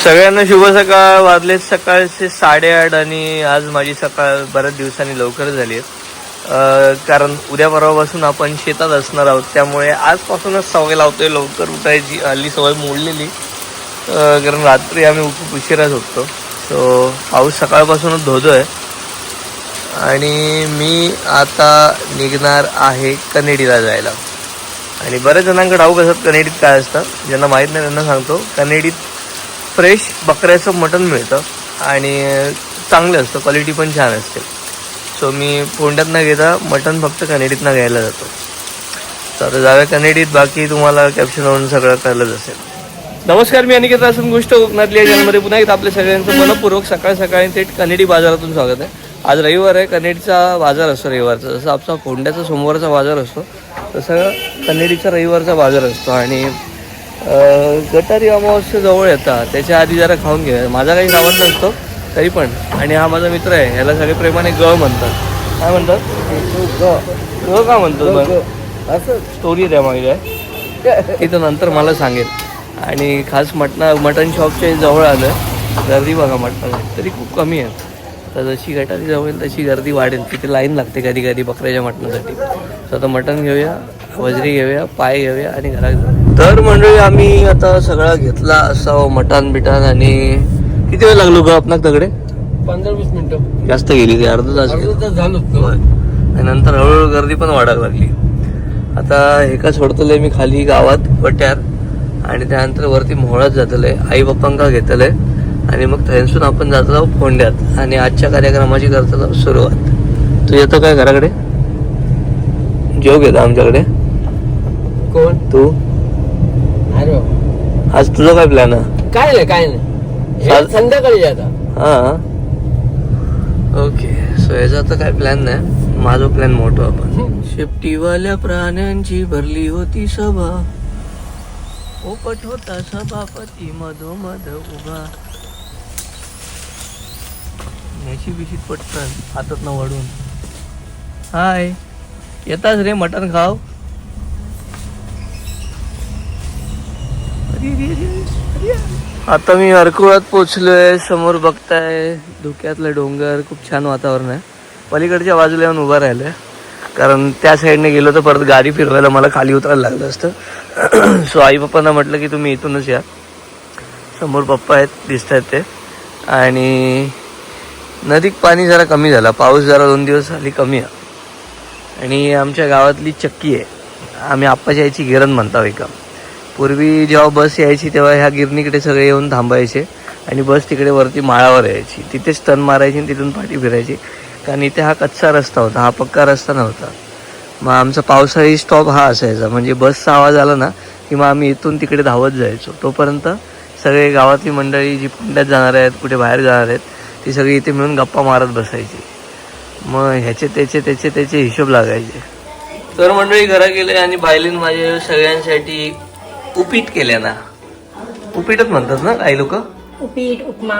सगळ्यांना शुभ सकाळ. वाजले सकाळचे साडेआठ आणि आज माझी सकाळ बऱ्याच दिवसांनी लवकर झाली आहे. कारण उद्या परवापासून आपण शेतात असणार आहोत. त्यामुळे आजपासूनच सवय लावतोय लवकर उठायची. हल्ली सवय मोडलेली. कारण रात्री आम्ही खूप उशिरा झोपतो. सो पाऊस सकाळपासूनच धोतोय आणि मी आता निघणार आहे कनेडीला जायला. आणि बऱ्याच जणांकडे ठाऊक असतात कनेडीत काय असतं. ज्यांना माहीत नाही त्यांना सांगतो. कनेडीत फ्रेश बकऱ्याचं मटण मिळतं आणि चांगलं असतं क्वालिटी पण छान असते. सो मी पोंड्यात न घेता मटण फक्त कनेडीतनं घ्यायला जातो. तर आता कनेडीत बाकी तुम्हाला कॅप्शनवरून सगळं कळलंच असेल. नमस्कार मी अनिकेत रासन गोष्ट कोकणातली या चॅनलमध्ये पुन्हा एकदा आपल्या सगळ्यांचं मनपूर्वक सकाळ सकाळी थेट कनेडी बाजारातून स्वागत आहे. आज रविवार आहे कनेडीचा बाजार असतो रविवारचा. जसं आपला कोंड्याचा सोमवारचा बाजार असतो तसं कनेडीचा रविवारचा बाजार असतो. आणि गटारी अमावस्या जवळ येतात त्याच्या आधी जरा खाऊन घ्या माझा काही सावध नसतो तरी पण. आणि हा माझा मित्र आहे. ह्याला सगळे प्रेमाने ग म्हणतात. काय म्हणतात? ग. का म्हणतो असं? स्टोरी द्या मागे काय ती तर नंतर मला सांगेल आणि खास मटणा मटण शॉपच्या जवळ आलं. गर्दी बघा मटण तरी खूप कमी आहे. तर जशी गटारी जवळ येईल तशी गर्दी वाढेल. तिथे लाईन लागते कधी कधी बकऱ्याच्या मटणासाठी. तर आता मटण घेऊया वजरी घेऊया पाय घेऊया आणि घरात जाऊ तर मंडळी आम्ही आता सगळा घेतला असावं मटण बिटण आणि किती वेळ लागलो ग आपणाक तगडे पंधरा वीस मिनिटं. जास्त गेली ती अर्धा तास झालं. आणि नंतर हळूहळू गर्दी पण वाढायला लागली. आता एका सोडतले मी खाली गावात पट्यार. आणि त्यानंतर वरती मोहळात जातले आई बाप्पांका घेतले आणि मग थंयसून आपण जातलो फोंड्यात. आणि आजच्या कार्यक्रमाची करतलो सुरुवात. तू येतो काय घराकडे? जेव घेतो आमच्याकडे. कोण? तू? अरे. आज तुझं काय प्लॅन आहे? काय नाही काय नाही. चाल- हे संध्याकाळी आता. हा. ओके सो याचा तर काय प्लॅन नाही. माझा प्लॅन मोठो आपण. शेपटीवाल्या प्राण्यांची भरली होती सभा. ओपट होता सभापती मधोमध उभा. याची बिशीत पटकन हातात न वडून हाय येताच रे मटण खाव अरे, अरे, अरे, अरे. आता मी अर्कुळात पोचलोय समोर बघताय धुक्यातलं डोंगर खूप छान वातावरण आहे. पलीकडच्या बाजूला येऊन उभा राहिलोय. कारण त्या साईडने गेलो तर परत गाडी फिरवायला मला खाली उतरायला लागलं असतं. सो आई पप्पांना म्हटलं की तुम्ही इथूनच या. समोर पप्पा आहेत दिसत आहेत ते. आणि नदीत पाणी जरा कमी झाला. पाऊस जरा दोन दिवस झाली कमी आहे. आणि आमच्या गावातली चक्की आहे. आम्ही आप्पाच्या याची गिरण म्हणतो एका. पूर्वी जेव्हा बस यायची तेव्हा ह्या गिरणीकडे सगळे येऊन थांबायचे आणि बस तिकडे वरती माळावर यायची. तिथेच टन मारायची आणि तिथून पाठी फिरायची. कारण इथे हा कच्चा रस्ता होता हा पक्का रस्ता नव्हता. मग आमचा पावसाळी स्टॉप हा असायचा. म्हणजे बसचा आवाज आला ना की मग आम्ही इथून तिकडे धावत जायचो. तोपर्यंत सगळे गावातली मंडळी जी पुण्यात जाणार आहेत कुठे बाहेर जाणार आहेत ती सगळी इथे मिळून गप्पा मारत बसायची. मग ह्याचे त्याचे त्याचे त्याचे हिशोब लागायचे. तर मंडळी घरा गेले आणि बायलीन माझे सगळ्यांसाठी उपीट केल्या ना? उपीटच म्हणतात ना काही लोक? उपीट उपमा.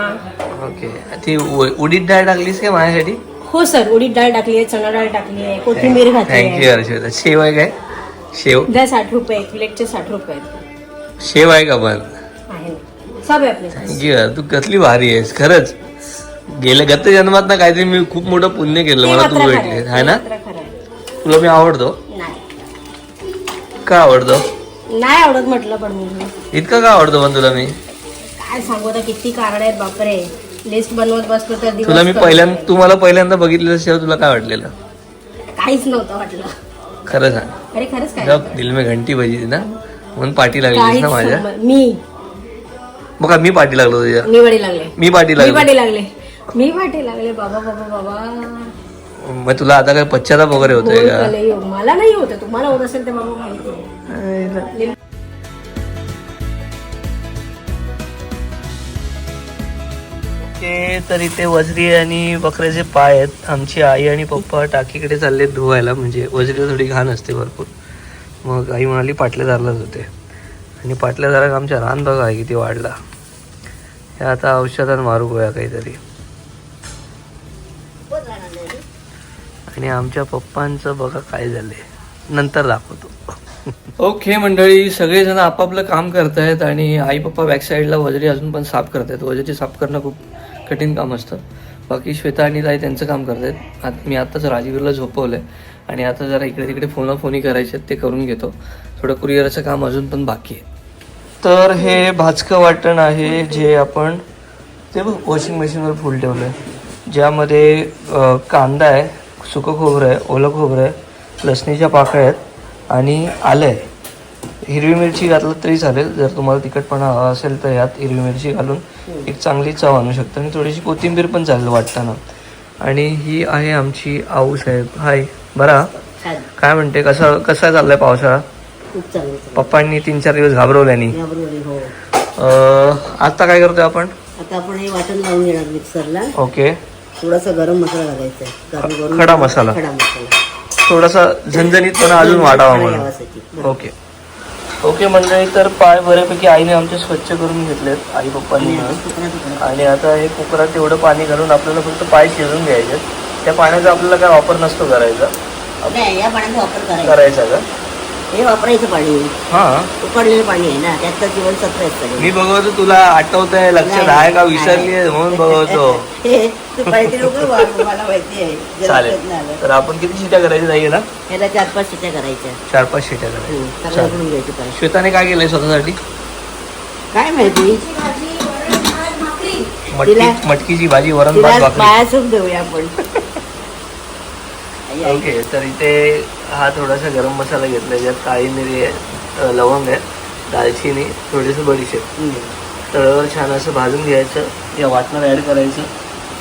ओके. ती उ- उडीद डाळ टाकलीस काय माझ्यासाठी? हो सर उडीद डाळ टाकली आहे चणा डाळ टाकली आहे कोथिंबीर घातली थँक्यू आहे. हर्षदा शेव आहे काय? शेव? द्या साठ रुपये एक प्लेटचे साठ रुपये. आहेत. शेव आहे का पण? आहे. ना. सब आहे आपले. थँक्यू तू कसली भारी आहेस खरंच. गेल्या गत जन्मात ना काहीतरी मी खूप मोठं पुण्य केलं मला तू भेटले आहे ना? तुला मी आवडतो? नाही. का आवडतो? नाही आवडत म्हटलं पण मी. इतका का आवडतो पण तुला मी? काय सांगू आता किती कारण आहेत बापरे. लिस्ट बनवत बसलो तर दिवस तुला मी. पहिल्यांदा तू मला पहिल्यांदा बघितलेलं शेव तुला काय वाटलेलं? काहीच नव्हतं वाटलं. खरं सांग. अरे खरंच काय दिल में घंटी बजी ना. म्हणून पाठी काहीच ना माझ्या. संबंध- मी. का मी पाठी लागलो तुझ्या मी वाडी लागले. मी पाठी मी लागलो वाटी लागले. मी वाटी लागले बाबा बाबा बाबा. मग तुला आता काय पश्चाताप वगैरे होतोय बोल का. मला नाही होत तुम्हाला होत असेल ते बाबा माहिती आहे. ओके तर इथे वजरी आणि बकऱ्याचे पाय आहेत. आमची आई आणि पप्पा टाकीकडे चालले धुवायला म्हणजे वजरी थोडी घाण असते भरपूर. मग आई म्हणाली पाटलेदारलाच होते आणि पाटल्या पाटलेदाराक आमच्या रान बघा आहे किती वाढला. हे आता औषधात मारू गोया काहीतरी. आणि आमच्या पप्पांचं बघा काय झाले नंतर दाखवतो. ओके मंडळी सगळेजण आपापलं काम करतायत आणि आई पप्पा बॅक साईडला वजरी अजून पण साफ करतायत. वजरी साफ करणं खूप कठीण काम असतं. बाकी श्वेता आणि ताई त्यांचं काम करतायत. आत मी आत्ताच राजवीरला झोपवलंय आणि आता जरा इकडे तिकडे फोनाफोनी करायचे आहेत, ते करून घेतो. थोडं कुरिअरचं काम अजून पण बाकी आहे. तर हे भाजकं वाटण आहे जे आपण ते बघ वॉशिंग मशीनवर फुल ठेवलं आहे ज्यामध्ये कांदा आहे सुकं खोबरं आहे ओलं खोबरं आहे लसणीच्या पाकळ्या आहेत. आणि आलं आहे हिरवी मिरची घातलं तरी चालेल. जर तुम्हाला तिखटपणा हवा असेल तर यात हिरवी मिरची घालून एक चांगली चव आणू शकता. आणि थोडीशी कोथिंबीर पण चालेल वाटताना. आणि ही आहे आमची आऊ साहेब. हाय. बरा? काय म्हणते? कसा कसा चाललाय पावसाळा. पप्पांनी तीन चार दिवस घाबरवल्यानी घाबरवली, हो. आता काय करतोय आपण? आता आपण हे वाटण लावून घेणार मिक्सरला. ओके. थोडासा गरम मसाला घालायचा करून खडा मसाला. खडा मसाला. थोडासा झणझणीतपणा अजून वाढावा म्हणून. ओके. ओके मंडळी तर पाय बऱ्यापैकी आईने आमचे स्वच्छ करून घेतलेत आई पप्पांनी आणि तुकडा. आणि आता हे कुकरात तेवढं पाणी घालून आपल्याला फक्त पाय शिजून घ्यायचे त्या पाण्याचा आपल्याला काय वापर नसतो करायचा? नाही या पाण्याचा वापर करायचा. करायचा का? हे वापरायचं पाणी. हा. उकडलेलं पाणी आहे ना त्यात तर आहे सगळे. मी बघतो तुला आठवत आहे लक्षात आहे का? विसरली आहे म्हणून बघतो हे तू पाहिजे लोक मला माहिती आहे. जर चालेल. नाही आलं. तर आपण किती शिट्या करायच्या नाहीये ना? याला चार पाच शिट्या करायच्या. चार पाच शिट्या करायच्या. हम्म, चांगलं घ्यायची पाहिजे श्वेताने काय केलंय स्वतःसाठी? काय माहिती? मटकी तिला- मटकीची भाजी वरण तिला भात भाकरी. देऊया आपण. आई, आई. ओके तर इथे हा थोडासा गरम मसाला घेतला ज्यात काळी मिरी आहे लवंग आहे दालचिनी थोडीसं बडीशेप. तळावर छान असं भाजून घ्यायचं. या वाटणार ॲड करायचं.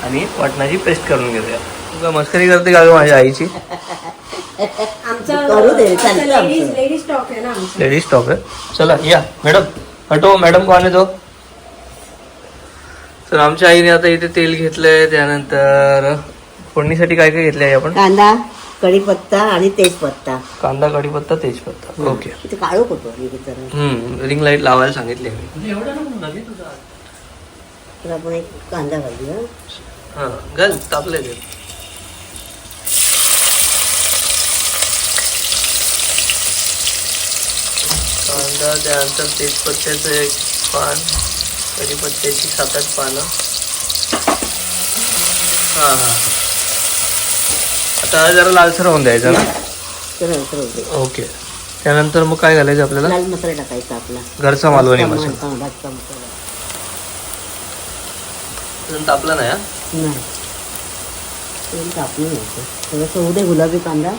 आणि वाटणाची पेस्ट करून घेऊया. तुला मस्करी करते का गं माझ्या आईची? करू दे चालतं आमचं. लेडीज स्टॉक आहे. चला या मॅडम हटो मॅडम कोण आहे तो? तर आमच्या आईने आता इथे तेल घेतलंय त्यानंतर फोडणीसाठी काय काय घेतलंय आपण? कांदा. कढीपत्ता आणि तेजपत्ता. कांदा कढीपत्ता तेजपत्ता. ओके. ते काळू होतो हे. हम्म रिंग लाइट लावायला सांगितले मी. तर आपण एक कांदा घालूया. हा घाल तापले ते. कांदा त्यानंतर तेजपत्त्याचं एक पान कढीपत्त्याची सात आठ पानं. हा हा. आता जरा लालसर होऊन द्यायचा ना? होते ओके. त्यानंतर मग काय घालायचं आपल्याला? लाल मसाला टाकायचा आपला. घरचा मालवणी मसाला. हा, भाजका मसाला. अजून तापला नाही हा? नाही. तेल कापून घ्यायचं थोडंसं होऊ दे गुलाबी कांदा.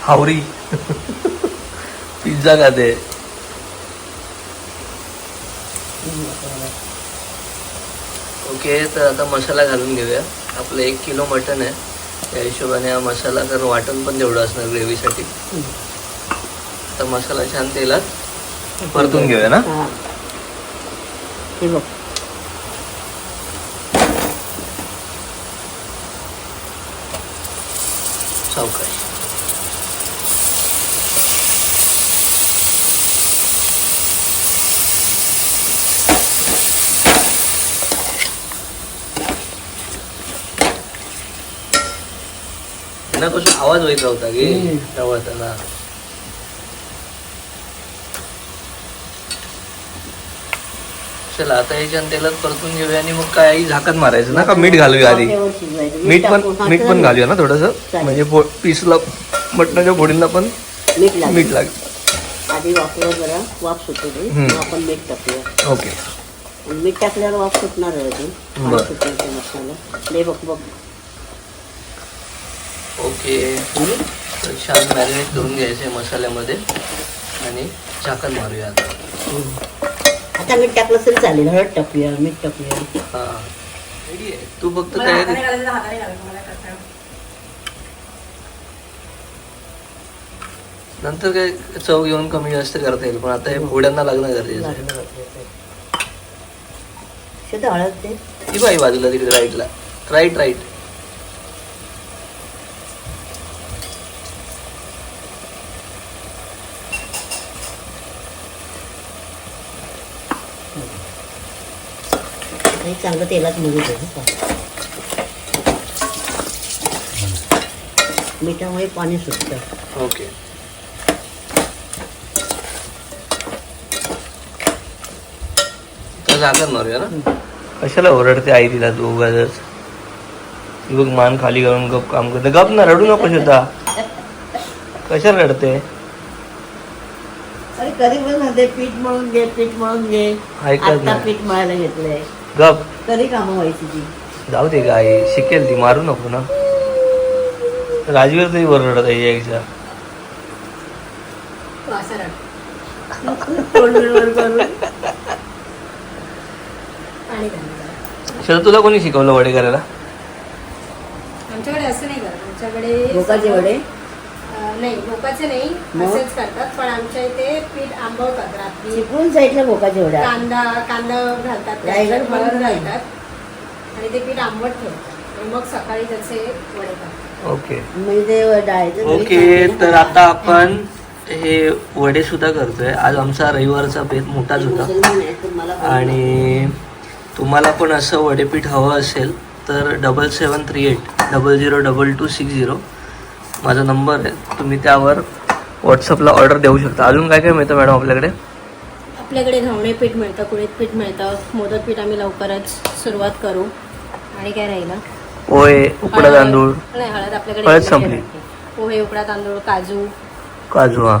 हावरी. पिझ्झा खाते. ओके तर आता मसाला घालून घेऊया. आपलं एक किलो मटन आहे. त्या हिशोबाने हा मसाला तर वाटण पण तेवढं असणार ग्रेव्हीसाठी. तर मसाला छान तेलात परतून घेऊया ना? सावकाश ना कसं आवाज व्हायचा होता गे. तवताना चला आता याच्या तेलात परतून घेऊया आणि मग काय झाकण मारायचं ना का मीठ घालूया आधी. मीठ पण मीठ पण. घालूया ना थोडंसं. म्हणजे पीसला मटणाच्या फोडीला पण मीठ लागेल आधी वाफेवर जरा वाफ सुटू दे हम्म. मग आपण मीठ टाकूया ओके मीठ टाकल्यावर वाफ सुटणार आहे ते ते बघ बघ ओके. तर छान मॅरिनेट करून घ्यायचं मसाल्यामध्ये. आणि झाकण मारूया आता. आता मीठ टाकलं तरी चालेल. हळद टाकूया मीठ टाकूया. हा. रेडी आहे? तू फक्त तयारी. नंतर काय चव घेऊन कमी जास्त करता येईल पण आता हे पोळ्यांना लागणं गरजेचं आहे. हळद ते ती बाई बाजूला तिकडे राईटला राईट राईट हे चांगलं तेलात मुरू दे. मिठामुळे पाणी सुटतं ओके कशाला ओरडते आई तिला तू उगाच ती बघ मान खाली घालून गप काम करते. गप ना रडू नको सुद्धा कशाला रडते? अरे कधी पण म्हणते पीठ मळून घे पीठ मळून घे. ऐकत आता पीठ मळायला घेतलंय. गप. कधी कामं व्हायची ती. जाऊ दे का आई शिकेल ती मारू नको ना. राजवीर तरी वर रडत आहे यायचा तो असा रड. तोंड वर करून. पाणी घालून जरा. शरद तुला कोणी शिकवलं वडे करायला? आमच्याकडे असं नाही करत. आमच्याकडे भोकाचे वडे? अं, नाही भोकाचे नाही मग? असेच करतात. पण आमच्या इथे पीठ आंबवतात रात्री. चिपळूण साईडला कांदा कांदा घालतात रायगड त्याच्यात हळदमध्ये नाही. घालतात. आणि ते पीठ आंबट ठेवतात. आणि मग सकाळी त्याचे वडे करतात ओके. म्हणजे ते डाळीचं ओके ना. तर आता आपण हे वडे सुद्धा करतोय. आज आमचा रविवारचा बेत मोठाच होता. मुसलमान आहे, तर मला पण आणि तुम्हाला पण असं वडेपीठ हवं असेल तर double seven three eight double zero double two six zero माझा नंबर आहे. तुम्ही त्यावर व्हॉट्सअपला ऑर्डर देऊ शकता. अजून काय काय मिळतं मॅडम आपल्याकडे? आपल्याकडे घावणे पीठ मिळतं कुळीत पीठ मिळतं मोदक पीठ आम्ही लवकरच सुरुवात करू. आणि काय राहिलं? पोहे उकडा तांदूळ. नाही हळद आपल्याकडे हळद संपली. पोहे उकडा तांदूळ काजू. काजू हा.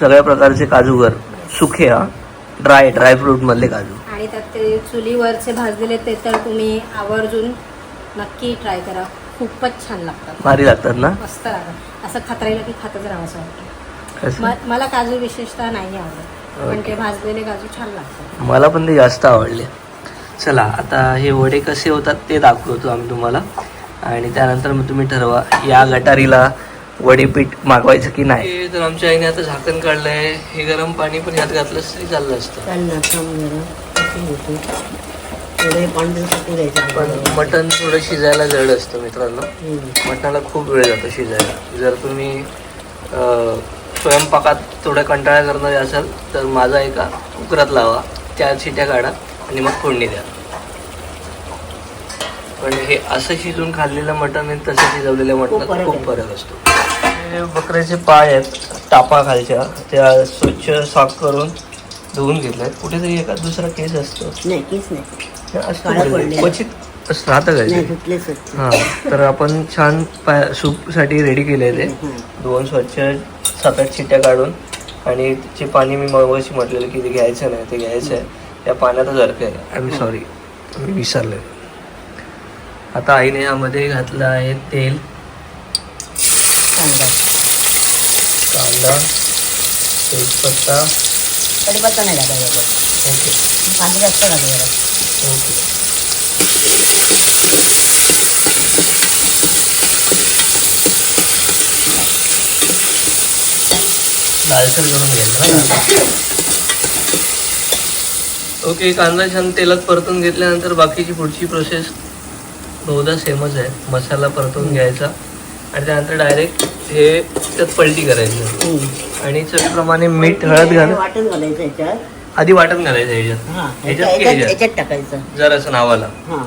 सगळ्या प्रकारचे काजूगर. सुखे हा. ड्राय ड्रायफ्रूट मधले काजू. आणि त्यात ते चुलीवरचे भाजलेले ते तर तुम्ही आवर्जून नक्की ट्राय करा. खूपच छान लागतात. भारी लागतात ना? मस्त लागतात. असं खात राहिलं की खातच राहावं असं वाटतं? म- मला काजू विशेषतः नाही आवडत. पण. ते भाजलेले काजू छान लागतात. मला पण ते जास्त आवडले. चला आता हे वडे कसे होतात ते दाखवतो आम्ही तुम्हाला. आणि त्यानंतर मग तुम्ही ठरवा या गटारीला वडे पीठ मागवायचं की नाही? तर आमच्या आईने आता झाकण काढलंय. हे गरम पाणी पण यात घातलं तरी चाललं असतं. थोडे सुटू द्यायचं पण मटण थोडं शिजायला जड असतं मित्रांनो. मटणाला खूप वेळ जातो शिजायला. जर तुम्ही स्वयंपाकात थोडं कंटाळा करणारे असाल तर माझा एका कुकरात लावा. चार शिट्या काढा आणि मग फोडणी द्या. पण हे असं शिजून खाल्लेलं मटण आणि तसं मटणात फरक खूप. फरक असतो. हे बकऱ्याचे पाय आहेत टापा खालच्या. त्या स्वच्छ साफ करून धुवून घेतल्यात कुठेतरी एका दुसरा केस असतो. नाही कीच नाही. क्वचित असं राहतं काय ते? हा तर आपण छान पाय सूपसाठी रेडी केले ते. दोन स्वच्छ सात आठ चिट्ट्या काढून आणि त्याचे पाणी मी मगाशी म्हटलेलं की ते घ्यायचं नाही ते घ्यायचं आहे. त्या पाण्यातच अर्क आहे आय एम सॉरी मी विसरले आता आईने यामध्ये घातलं आहे तेल. कांदा. कांदा तेजपत्ता. कढीपत्ता नाही टाकायचा ओके. कांदा जास्त घालू जरा. ओके लालसर करून घ्यायचं ओके कांदा छान तेलात परतून घेतल्यानंतर बाकीची पुढची प्रोसेस बहुधा सेमच आहे. मसाला परतून घ्यायचा आणि त्यानंतर डायरेक्ट हे त्यात पलटी करायचं. आणि चवीप्रमाणे मीठ हळद घाल वाटण घालायचं आधी वाटण घालायचं ह्याच्यात. हा ह्याच्यात की याच्यात ह्याच्यात? याच्यात टाकायचं. जर असं नावाला. हा.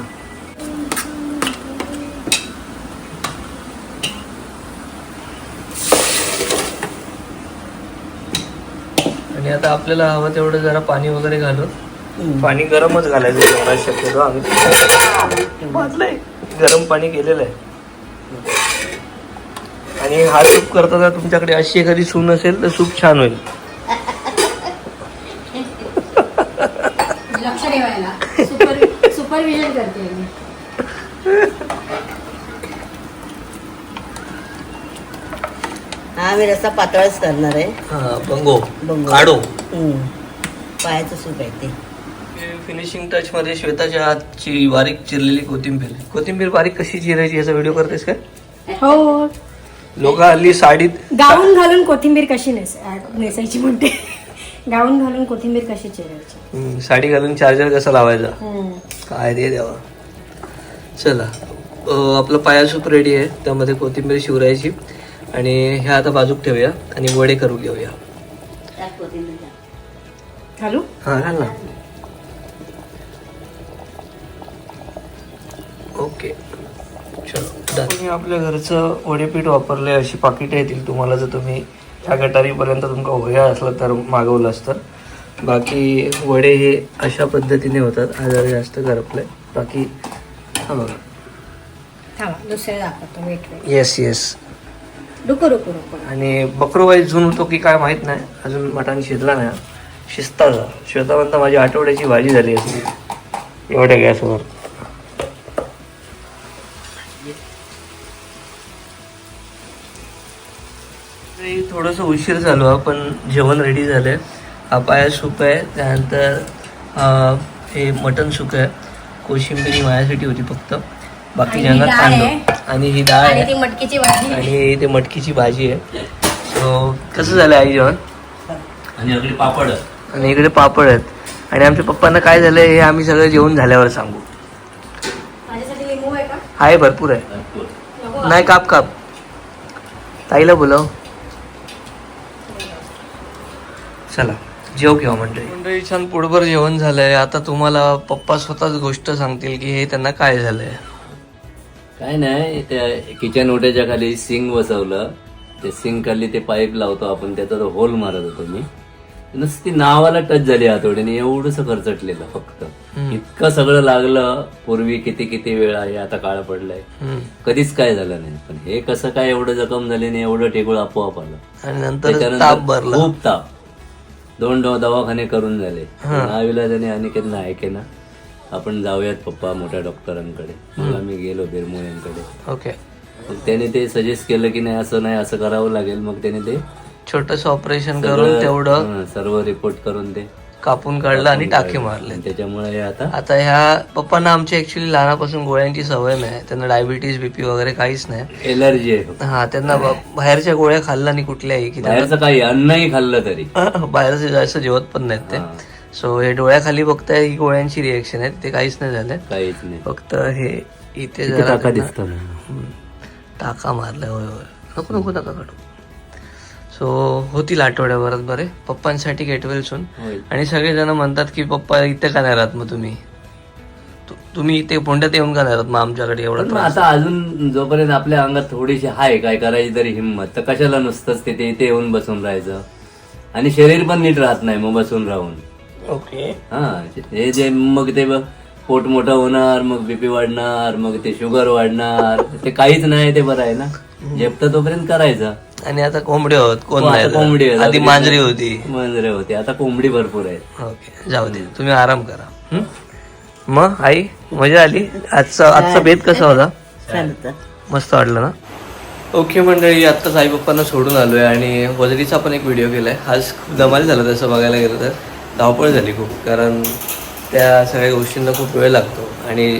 आणि आता आपल्याला हवं तेवढं जरा पाणी वगैरे घालून. हम्म. पाणी गरमच घालायचं जेवणात शक्यतो आम्ही. वाटलंय. गरम पाणी केलेलं आहे. आणि हा सूप करताना तुमच्याकडे अशी एखादी सून असेल तर सूप छान होईल. ठेवायला. सुपर सुपरविजन करते मी. हा मी रस्सा पातळच करणार आहे. हा बंगो बंगो. काढो. हम्म. पायाचं सूप आहे ते. फिनिशिंग टच मध्ये श्वेताच्या हातची बारीक चिरलेली कोथिंबीर. कोथिंबीर बारीक कशी चिरायची याचा व्हिडिओ करतेस काय हो. लोक हल्ली साडीत गाऊन घालून कोथिंबीर कशी नेस नेसायची म्हणते. गाऊन घालून कोथिंबीर कशी चिरायची हम्म, साडी घालून चार्जर कसा लावायचा? हम्म. काय दे देवा. चला अं, आपलं पाया सूप रेडी आहे त्यामध्ये कोथिंबीर शिवरायची आणि ह्या आता बाजूक ठेवूया आणि वडे करू घेऊया. घालू. हा घाल ना. ओके. चलो तुम्ही आपल्या घरचं वडेपीठ वापरले अशी पाकिटं येतील तुम्हाला जर तुम्ही ह्या गटारीपर्यंत तुमका वया असलं तर मागवलं असतं. बाकी वडे हे अशा पद्धतीने होतात. आजार जास्त करपले. बाकी हा बघा. थांबा दुसरे दाखवतो वेट वेट येस येस रुको रुको रुको. आणि बकरोबाई झून होतो की काय माहीत नाही. अजून मटण शिजला नाही. शिजताचा श्वेता म्हणता माझी आठवड्याची भाजी झाली असती एवढ्या गॅसवर. थोडंसं उशीर झालो हा, पण जेवण रेडी झालंय. हा पाया सूप आहे त्यानंतर अं, हे मटण सुक आहे. कोशिंबिरी माझ्यासाठी होती फक्त. बाकी ज्यांना आहे. आणि ही डाळ आहे. ती मटकीची भाजी. आणि ते मटकीची भाजी आहे. सो कसं झालं आई जेवण? आणि अगदी पापड. आणि इकडे पापड आहेत. आणि आमच्या पप्पांना काय झालंय हे आम्ही सगळं जेवण झाल्यावर सांगू. आहे का? आहे भरपूर आहे. नाही काप काप. ताईला बोलव. चला जेव किंवा मंडळी. मंडळी छान पोटभर जेवण झालंय. आता तुम्हाला पप्पा स्वतःच गोष्ट सांगतील की हे त्यांना काय झालंय? काय नाही त्या किचन ओट्याच्या खाली सिंग बसवलं. ते सिंग खाली ते पाईप लावतो आपण त्याचा तो होल मारत होतो मी. नुसती नावाला टच झाली हातोडीने एवढंसं खर्चटलेलं फक्त. इतकं सगळं लागलं पूर्वी किती किती वेळा हे आता काळ पडलाय. कधीच काय झालं नाही. पण हे कसं काय एवढं जखम झाली नाही एवढं टेगुळ आपोआप आलं. आणि नंतर त्याच्यानंतर ताप भरला. खूप ताप. दोन दवा- दवाखाने करून झाले. नाविलाजाने अनिकेत ना ऐके ना आपण जाऊयात पप्पा मोठ्या डॉक्टरांकडे. मग आम्ही गेलो बिरमोयांकडे ओके. मग त्याने ते सजेस्ट केलं की नाही असं नाही असं करावं लागेल. मग त्याने ते छोटस ऑपरेशन करून तेवढं. सर्व रिपोर्ट करून ते. कापून काढलं आणि टाके मारले. आणि त्याच्यामुळे हे आता? आता ह्या पप्पांना आमची ऍक्च्युली लहानापासून गोळ्यांची सवय नाही. त्यांना डायबिटीज बीपी वगैरे काहीच नाही. एलर्जी आहे फक्त. हा त्यांना बाहेरच्या गोळ्या खाल्ल्या नाही कुठल्याही की बाहेरचं काही अन्नही खाल्लं तरी. बाहेरचे जास्त जेवत पण नाहीत ते. सो हे डोळ्याखाली बघताय ही गोळ्यांची रिएक्शन आहे ते काहीच नाही झालं काहीच नाही. फक्त हे इथे जरा टाका मारलाय होय होय. नको नको टाका काढू. सो होतील आठवड्याभरात बरे. पप्पांसाठी गेट वेल सून. आणि सगळेजण म्हणतात की पप्पा इथे का नाही राहत मग तुम्ही? तु- तुम्ही इथे पोंड्यात येऊन का नाही राहत मग आमच्याकडे एवढा पण मग त्रास? आता अजून जोपर्यंत आपल्या अंगात थोडीशी हाय काय करायची तरी हिंमत. तर कशाला नुसतंच तिथे इथे येऊन बसून राहायचं? आणि शरीर पण नीट राहत नाही मग बसून राहून. ओके हा हे जे मग ते ब- पोट मोठं होणार मग बीपी वाढणार मग ते शुगर वाढणार. ते काहीच नाही ते बरं आहे ना. झेपतं तोपर्यंत करायचं. आणि आता कोंबडी होत कोण हो, आता नाही कोंबडी आहे. आधी मांजरी होती. मांजरे होते. आता कोंबडी भरपूर आहे. ओके जाऊ दे. तुम्ही आराम करा. हं? मग आई मजा आली? आजचा आजचा बेत कसा होता? मस्त वाटलं ना? ओके मंडळी आत्ताच आई पप्पांना सोडून आलोय आणि वजरीचा पण एक व्हिडिओ केलाय. आज खूप धमाल झाला तसं बघायला गेलं तर. धावपळ झाली खूप कारण त्या सगळ्या गोष्टींना खूप वेळ लागतो. आणि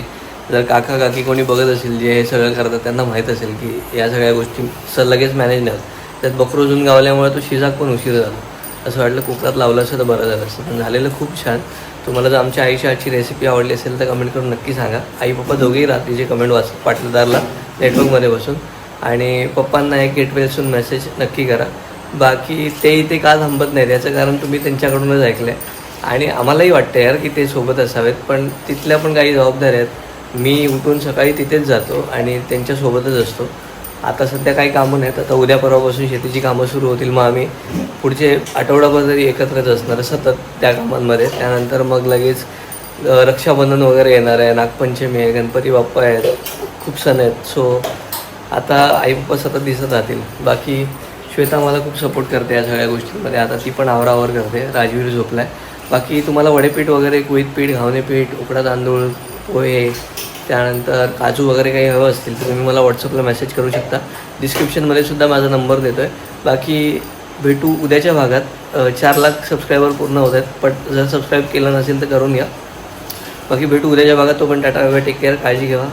जर काका काकी कोणी बघत असेल जे हे सगळं करतात त्यांना माहीत असेल की या सगळ्या गोष्टी सर लगेच मॅनेज नाही होत. त्यात बकरोजून गावल्यामुळे तो शिजाक पण उशीर झाला. असं वाटलं कुकरात लावलं असं तर बरं झालं असतं. पण झालेलं खूप छान. तुम्हाला जर आमच्या आईच्या आजची रेसिपी आवडली असेल तर कमेंट करून नक्की सांगा. आई पप्पा दोघेही रात्रीचे कमेंट वाच पाटलदारला नेटवर्कमध्ये बसून. आणि पप्पांना एक गेटवेसून मेसेज नक्की करा. बाकी ते इथे का थांबत नाहीत? याचं कारण तुम्ही त्यांच्याकडूनच ऐकलं आहे आणि आम्हालाही वाटतं यार की ते सोबत असावेत पण तिथल्या पण काही जबाबदाऱ्या आहेत. मी उठून सकाळी तिथेच जातो आणि त्यांच्यासोबतच असतो. आता सध्या काही कामं नाहीत आता उद्या परवापासून शेतीची कामं सुरू होतील मग आम्ही पुढचे आठवडाभर तरी एकत्रच असणार सतत त्या कामांमध्ये. त्यानंतर मग लगेच रक्षाबंधन वगैरे येणार आहे नागपंचमी आहे गणपती बाप्पा आहेत खूप सण आहेत. सो आता आई पप्पा सतत दिसत राहतील. बाकी श्वेता मला खूप सपोर्ट करते या सगळ्या गोष्टींमध्ये. आता ती पण आवरावर करते. राजवीर झोपलाय. बाकी तुम्हाला वडेपीठ वगैरे कुळीत पीठ घावणे पीठ उकडा तांदूळ पोहे त्यानंतर काजू वगैरे काही हवं असतील तर तुम्ही मला व्हॉट्सअपला मेसेज करू शकता. डिस्क्रिप्शनमध्ये सुद्धा माझा नंबर देतो आहे बाकी भेटू उद्याच्या भागात. चार लाख सबस्क्रायबर पूर्ण होत आहेत पण जर सबस्क्राईब केलं नसेल तर करून घ्या. बाकी भेटू उद्याच्या भागात तो पण टाटा टेक केअर काळजी घ्या.